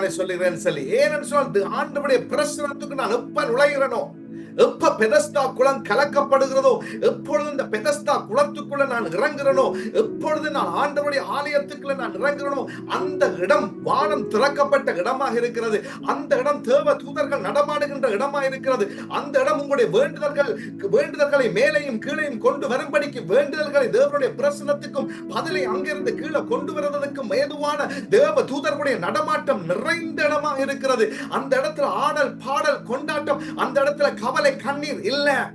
சொல்லுகிறேன் சொல்லி. ஏன்னு சொல் ஆண்டவருடைய பிரசனத்துக்கு நான் எப்ப நுழைகிறனோ எப்ப பெதஸ்தா குளம் கலக்கப்படுகிறதோ எப்பொழுது இந்த பெதஸ்தா குளத்துக்குள்ள நான் இறங்குறனோ எப்பொழுது நான் ஆண்டவருடைய ஆலயத்துக்குள்ள நான் இறங்குறனோ அந்த இடம் வானம் திறக்கப்பட்ட இடமாக இருக்கிறது. அந்த இடம் தேவ தூதர்கள் நடமாடுகின்ற இடமாக இருக்கிறது. அந்த இடம் உங்களுடைய வேண்டுதல்கள் வேண்டுதல்களை மேலையும் கீழையும் கொண்டு வரும்படிக்கு வேண்டுதல்களை தேவனுடைய பிரசனத்துக்கும் பதிலை அங்கிருந்து கீழே கொண்டு வருவதற்கும் ஏதுவான தேவ தூதர்களுடைய நடமாட்டம் நிறைந்த இடமாக இருக்கிறது. அந்த இடத்துல ஆடல் பாடல் கொண்டாட்டம் அந்த இடத்துல கவலை கண்ணீர் இல்ல.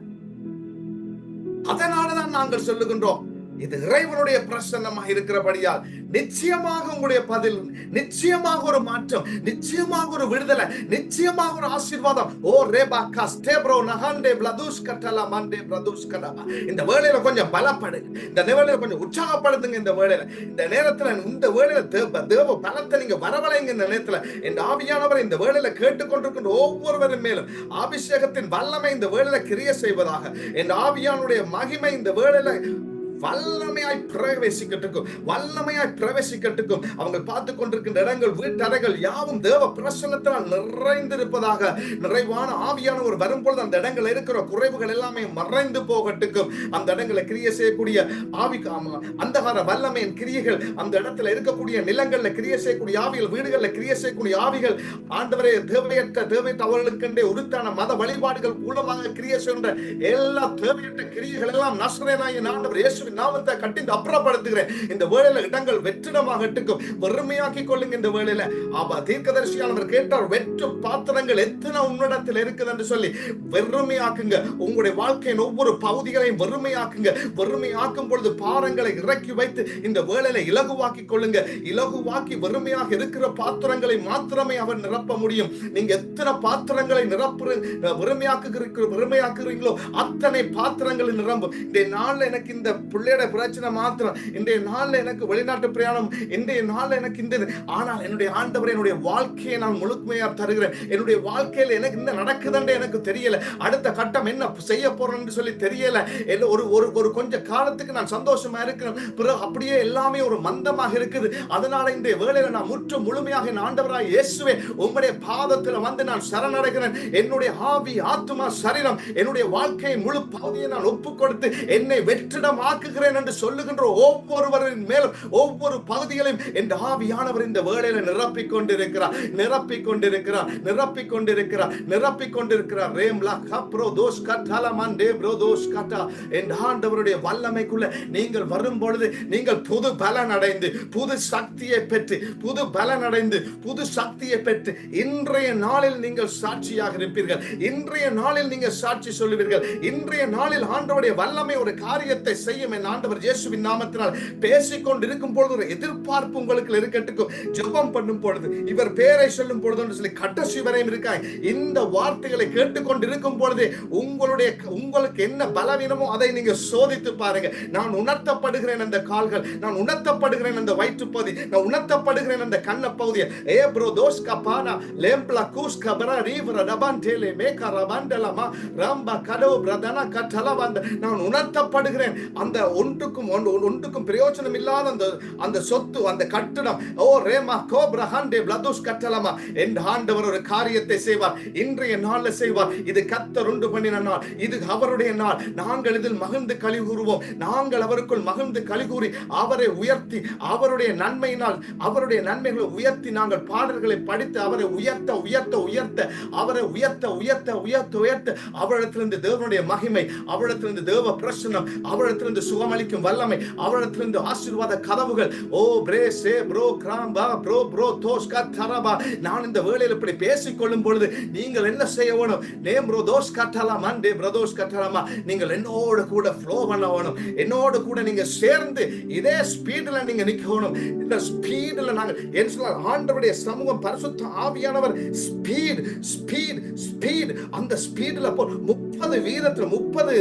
அதனாலதான் நாங்கள் சொல்லுகின்றோம் இது இறைவனுடைய பிரசன்னமாக இருக்கிறபடியால் நிச்சயமாக உங்களுடைய பதில் நிச்சயமாக ஒரு மாற்றம் நிச்சயமாக ஒரு விடுதலை நிச்சயமாக ஒரு ஆசீர்வாதம். ஓ ரேபா கஸ்டேப்ரோ நகாண்டே பிளதுஷ் கட்டலா மாண்டே பிரதுஷ் கட்டலா இந்த வேலையில கொஞ்சம் பலப்படுங்க இந்த வேலையில கொஞ்சம் உற்சாகப்படுத்துங்க இந்த வேலையில இந்த நேரத்துல இந்த வேலையில தேவ தேவ பலத்தை நீங்க வரவழைங்க இந்த நேரத்துல. இந்த ஆவியானவர் இந்த வேலையில கேட்டுக்கொண்டிருக்கின்ற ஒவ்வொருவரும் மேலும் அபிஷேகத்தின் வல்லமை இந்த வேலையில கிரிய செய்வதாக. இந்த ஆவியானுடைய மகிமை இந்த வேலையில வல்லமையாய் பிரவேசிக்கட்டுக்கும் வல்லமையாய் பிரவேசிக்கட்டுக்கும். அவங்க பார்த்து கொண்டிருக்கின்ற இடங்கள் வீட்டறைகள் யாவும் தேவ பிரசனத்தினால் நிறைந்திருப்பதாக நிறைவான ஆவியான ஒரு வரும்பொழுது அந்த இடங்கள் இருக்கிற குறைவுகள் எல்லாமே மறைந்து போகட்டுக்கும். அந்த இடங்களை கிரிய செய்யக்கூடிய ஆவி அந்தகார வல்லமையின் கிரியைகள் அந்த இடத்துல இருக்கக்கூடிய நிலங்கள்ல கிரிய செய்யக்கூடிய ஆவிகள் வீடுகளில் கிரிய செய்யக்கூடிய ஆவிகள் ஆண்டவரே தேவையற்ற தேவையற்ற அவர்களுக்கென்றே உருத்தான மத வழிபாடுகள் மூலமாக கிரிய செய்கின்ற எல்லா தேவையற்ற கிரியைகள் எல்லாம் நஸ்ரேனாயின் ஆண்டவர் இயேசுவின் நாமத்தை கட்டி அப்புறப்படுத்துகிறேன். இந்த வேளையில இடங்கள் வெற்றிடமாகட்டுக்கும் வறுமையாக்கி கொள்ளுங்க இந்த வேளையில. ஆமா தீர்க்கதரிசியானவர் கேட்டார் வெற்று பாத்திரங்கள் எத்தனை உன்னிடத்தில் இருக்குது என்று சொல்லி. வெறுமையாக்குங்க. உங்களுடைய வாழ்க்கையின் ஒவ்வொரு பகுதிகளையும் வறுமையாக்குங்க. வறுமையாக்கும் பொழுது பாரங்களை இறக்கி வைத்து இந்த வேளையில இலகுவாக்கி கொள்ளுங்க. இலகுவாக்கி வறுமையாக இருக்கிற பாத்திரங்களை மாத்திரமே அவர் நிரப்ப முடியும். நீங்க எத்தனை பாத்திரங்களை நிரப்பு வறுமையாக்குகிற வறுமையாக்குறீங்களோ அத்தனை பாத்திரங்களை நிரம்பும். இந்த நாள்ல எனக்கு இந்த பிள்ளையோட பிரச்சனை மாத்திரம். இன்றைய நாள்ல எனக்கு வெளிநாட்டு பிரயாணம் இன்றைய நாள்ல எனக்கு இந்த ஆனால் என்னுடைய ஆண்டவர் என்னுடைய வாழ்க்கையை நான் முழுமையா தருகிறேன். என்னுடைய வாழ்க்கையில எனக்கு என்ன நடக்குதுன்னு எனக்கு தெரியல. அடுத்த கட்டம் என்ன செய்ய போறேன்னு சொல்லி தெரியல. ஒரு ஒரு ஒரு கொஞ்ச காலத்துக்கு நான் சந்தோஷமா இருக்கிறேன். பிறகு அப்படியே எல்லாமே ஒரு மந்தமாக இருக்குது. அதனால இந்த வேலையில நான் முற்று முழுமையாக என் ஆண்டவராக இயேசுவே உங்களுடைய பாதத்துல வந்து நான் சரணடைகிறேன். என்னுடைய ஆவி ஆத்மா சரீரம் என்னுடைய வாழ்க்கையை முழு பகுதியை நான் ஒப்பு கொடுத்து என்னை வெற்றிடமாக்கு ஆக்குகிறேன் என்று சொல்லுகின்ற ஒவ்வொருவரின் மேலும் ஒவ்வொரு பகுதிகளையும் என் ஆவியானவர் இந்த வேளையில நிரப்பிக் கொண்டிருக்கிறார் நிரப்பிக் கொண்டிருக்கிறார் நிரப்பிக் கொண்டிருக்கிறார் நிரப்பிக் கொண்டிருக்கிறார் ரேம்லா கப்ரோ தோஸ் கட்டாலமான் டே ப்ரோ தோஸ் கட்டா. என் ஆண்டவருடைய வல்லமைக்குள்ள நீங்கள் வரும் பொழுது நீங்கள் புது பலன் அடைந்து புது சக்தியை பெற்று புது பலன் அடைந்து புது சக்தியை பெற்று இன்றைய நாளில் நீங்கள் சாட்சியாக இருப்பீர்கள். இன்றைய நாளில் நீங்கள் சாட்சி சொல்லுவீர்கள். இன்றைய நாளில் ஆண்டவருடைய வல்லமை ஒரு காரியத்தை செய்யும் என் ஆண்டவர் இயேசுவின் நாமத்தினால் பேசிக் கொண்டிருக்கும் பொழுது ஒரு எதிர்பார்ப்பு உங்களுக்கு இருக்கட்டுக்கும் ஜெபம் பண்ணும் பொழுது இவர் பேரை சொல்லும் பொழுது சொல்லி கடைசி வரையும் இருக்காய். இந்த வார்த்தைகளை கேட்டுக்கொண்டிருக்கும் பொழுது உங்களுடைய உங்களுக்கு என்ன பலவீனமோ அதை நீங்க சோதித்து பாருங்க. நான் உணர்த்தப்படுகிறேன் அந்த கால்கள் நான் உணர்த்தப்படுகிறேன் அந்த வயிற்றுப்பகுதி நான் உணர்த்தப்படுகிறேன் அந்த கண்ண பகுதியை ஏ ப்ரோ தோஸ் கபானா லேம்ப்லா கூஸ் கபரா ரீவர டபான் டேலே மேகா ரபாண்டலமா ரம்பா கடோ பிரதனா கட்டல வந்த நான் உணர்த்தப்படுகிறேன். அந்த ஒன்றுக்கும் ஒன்றுக்கும் பிரயோஜனம் இல்லாத அந்த அந்த சொத்து அந்த கட்டணம். ஓ ரேமா கோப்ரஹாண்டே பிளதுஸ் கட்டலமா. என்று ஆண்டவர் ஒரு காரியத்தை செய்வார். இன்றைய நாளில் செய்வார். இது கத்தர் உண்டு பண்ணின நாள். இது அவருடைய நாள். நாங்கள் இதில் மகிழ்ந்து களி கூறுவோம். நாங்கள் அவருக்குள் மகிழ்ந்து களி கூறி அவரை உயர்த்தி அவருடைய நன்மையினால் அவருடைய நன்மைகளை உயர்த்தி நாங்கள் பாடல்களை படித்து அவரை உயர்த்த உயர்த்த உயர்த்த அவரை உயர்த்த உயர்த்த உயர்த்த உயர்த்த. அவரிடத்திலிருந்து தேவனுடைய மகிமை அவரிடத்திலிருந்து தேவ பிரசனம் அவரிடத்திலிருந்து சுகமளிக்கும் வல்லமை அவரிடத்திலிருந்து ஆசீர்வாத கதவுகள். ஓ பிரே சே ப்ரோ கிராம்பா ப்ரோ ப்ரோ தோஸ் கத்தரபா நான் இந்த வேளையில் இப்படி பேசிக்கொள்ளும் பொழுது நீங்கள் என்ன செய்ய வேணும்? நேம் ப்ரோ தோஸ் கட்டலாமா டே பிரதோஸ் கட்டலாமா நீங்கள் என்னோட கூட ஃப்ளோ பண்ண வேணும். என்னோட கூட நீங்க சேர்ந்து இதே ஸ்பீடில் நீங்க நிக்கணும் இந்த ஸ்பீடில் நாங்க என்ன சொல்ல ஆண்டவருடைய சமூகம் பரிசுத்த ஆவியானவர். ஸ்பீட் ஸ்பீட் ஸ்பீட் அந்த ஸ்பீட்ல போ முப்பது வீதத்துல முப்பது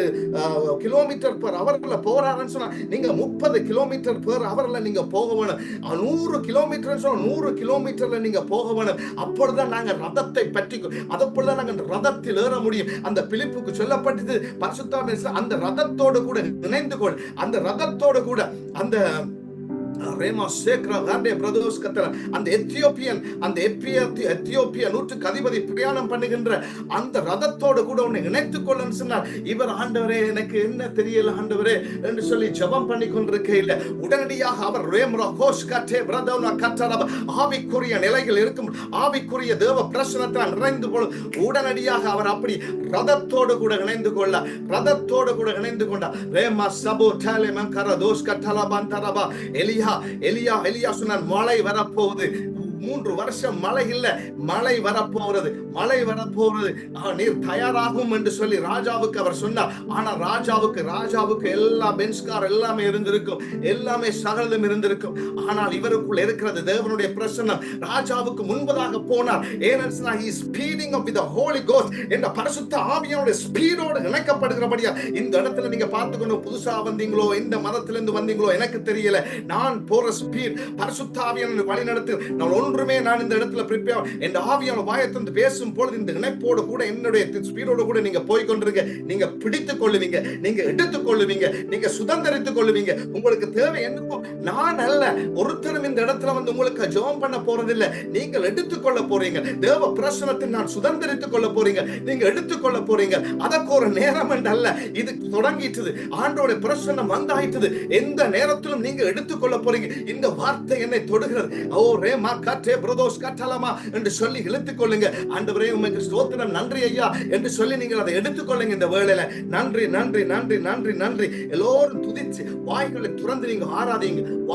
கிலோமீட்டர் பர் அவர்ல போறாருன்னு சொன்னா நீங்க முப்பது கிலோமீட்டர் பர் அவர்ல நீங்க போக வேணும். நூறு கிலோமீட்டர் சொன்னா நூறு கிலோமீட்டர்ல நீங்க போக வேணும். அப்பொழுதுதான் நாங்க ரதத்தை பற்றி அதப்பொழுது நாங்க அந்த ரதத்தில் ஏற முடியும். அந்த பிலிப்புக்கு சொல்லப்பட்டது பரிசுத்தாவின் அந்த ரதத்தோடு கூட இணைந்து கொள். அந்த ரதத்தோடு கூட அந்த அந்த எத்தியோப்பியன் அந்த எத்தியோப்பிய நூற்றுக்கு அதிபதி பிரயாணம் பண்ணுகின்ற அந்த ரதத்தோடு கூட உன்னை இணைத்துக் கொள்ளன்னு சொன்னார். இவர் ஆண்டவரே எனக்கு என்ன தெரியல ஆண்டவரே என்று சொல்லி ஜெபம் பண்ணி கொண்டிருக்கையில் உடனடியாக அவர் ரேம்ரா கோஷ் கட்டே பிரதோனா கட்டரப ஆவிக்குரிய நிலைகள் இருக்கும். ஆவிக்குரிய தேவ பிரசனத்தால் நிறைந்து போல உடனடியாக அவர் அப்படி ரதத்தோடு கூட இணைந்து கொள்ள ரதத்தோடு கூட இணைந்து கொண்டார். ரேமா சபோ டாலே மங்கர தோஷ் கட்டலா எலியா எலியா எலியா எலியா சொன்னார் மழை வரப்போகுது. மூன்று வருஷம் மழை இல்ல. மழை வரப்போகிறது. மழை வரப்போகிறது. நீர் தயாராகும் என்று சொல்லி ராஜாவுக்கு அவர் சொன்னார். ஆனா ராஜாவுக்கு ராஜாவுக்கு எல்லா பென்ஸ்கார் எல்லாமே இருந்திருக்கும். எல்லாமே சகலம் இருந்திருக்கும். ஆனால் இவருக்குள் இருக்கிறது தேவனுடைய பிரசன்னம். ராஜாவுக்கு முன்பதாக போனார். ஏன்னா is speeding speeding with holy ghost என்ற பரிசுத்த ஆவியனுடைய ஸ்பீடோடு இணைக்கப்படுகிறபடியா? இந்த இடத்துல நீங்க பார்த்துக்கணும். புதுசா வந்தீங்களோ? இந்த மதத்திலிருந்து வந்தீங்களோ? எனக்கு தெரியல. நான் போற ஸ்பீட் பரிசுத்த ஆவியான வழி நடத்து நான் ஒன்றுமே நான் இந்த இடத்துல ப்ரிப்பேர் என் ஆவியான வாயத்திலிருந்து பேசும் பொழுது இந்த இணைப்போடு கூட என்னுடைய ஸ்பீடோடு கூட நீங்க போய் கொண்டிருக்க நீங்க பிடித்துக் கொள்ளுவீங்க. நீங்க எடுத்துக் கொள்ளுவீங்க. நீங்க சுதந்திரித்துக் கொள்ளுவீங்க. உங்களுக்கு தேவை என்னவோ நான் அல்ல. ஒருத்தரும் இந்த இடத்துல வந்து உங்களுக்கு ஜோம் பண்ண போறதில்லை. நீங்கள் எடுத்துக்கொள்ள போறீங்க. தேவ பிரசனத்தை நான் சுதந்திரித்துக் கொள்ள போறீங்க. நீங்க எடுத்துக்கொள்ள போறீங்க. அதற்கு ஒரு நேரம் அல்ல. இது தொடங்கிட்டது. ஆண்டோட பிரசனம் வந்தாயிட்டது. எந்த நேரத்திலும் நீங்க எடுத்துக்கொள்ள போறீங்க. இந்த வார்த்தை என்னை தொடுகிறது. ஓ ரே ரேமா கட்டே பிரதோஷ் கட்டலமா என்று சொல்லி இழுத்துக் கொள்ளுங்க. ஆண்டவரே உமக்கு ஸ்தோத்திரம். நன்றி ஐயா என்று சொல்லி நீங்கள் அதை எடுத்துக்கொள்ளுங்க இந்த வேளையில. நன்றி நன்றி நன்றி நன்றி நன்றி. எல்லோரும் துதிச்சு வாய்களை துறந்து நீங்க ஆராதீங்க.